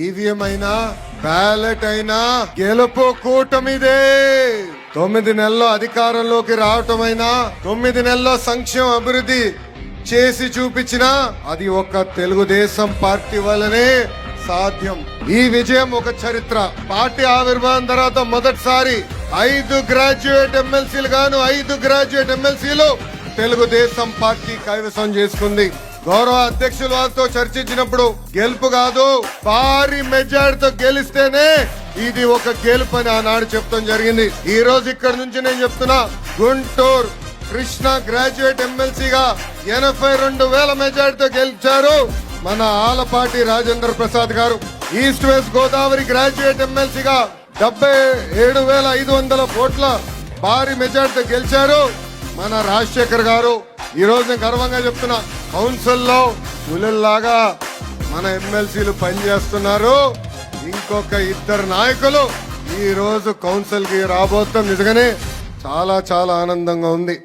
EVM అయినా ballot అయినా గెలుపు కూటమిదే. తొమ్మిది నెలల్లో అధికారంలోకి రావటమైనా తొమ్మిది నెలల్లో సంక్షేమ అభివృద్ధి చేసి చూపించిన అది ఒక తెలుగుదేశం పార్టీ వల్లనే సాధ్యం. ఈ విజయం ఒక చరిత్ర. పార్టీ ఆవిర్భావం తర్వాత మొదటిసారి ఐదు గ్రాడ్యుయేట్ ఎమ్మెల్సీలు గాను ఐదు గ్రాడ్యుయేట్ ఎమ్మెల్సీలు తెలుగుదేశం పార్టీ కైవసం చేసుకుంది. గౌరవ అధ్యక్షుల వారితో చర్చించినప్పుడు గెలుపు కాదు భారీ మెజార్టీతో గెలిస్తేనే ఇది ఒక గెలుపు అని ఆనాడు చెప్తాం జరిగింది. ఈ రోజు ఇక్కడ నుంచి నేను చెప్తున్నా గుంటూరు కృష్ణ గ్రాడ్యుయేట్ ఎమ్మెల్సీగా ఎనభై రెండు వేల మెజార్టీతో గెలిచారు మన ఆలపాటి రాజేంద్ర ప్రసాద్ గారు. ఈస్ట్ వెస్ట్ గోదావరి గ్రాడ్యుయేట్ ఎమ్మెల్సీగా డెబ్బై ఏడు వేల ఐదు వందల కోట్ల భారీ మెజార్టీతో గెలిచారు మన రాజశేఖర్ గారు. ఈ రోజు నేను గర్వంగా చెప్తున్నా కౌన్సిల్లో పులుల్లాగా మన ఎమ్మెల్సీలు పనిచేస్తున్నారు. ఇంకొక ఇద్దరు నాయకులు ఈరోజు కౌన్సిల్కి రాబోతాం. నిజంగానే చాలా చాలా ఆనందంగా ఉంది.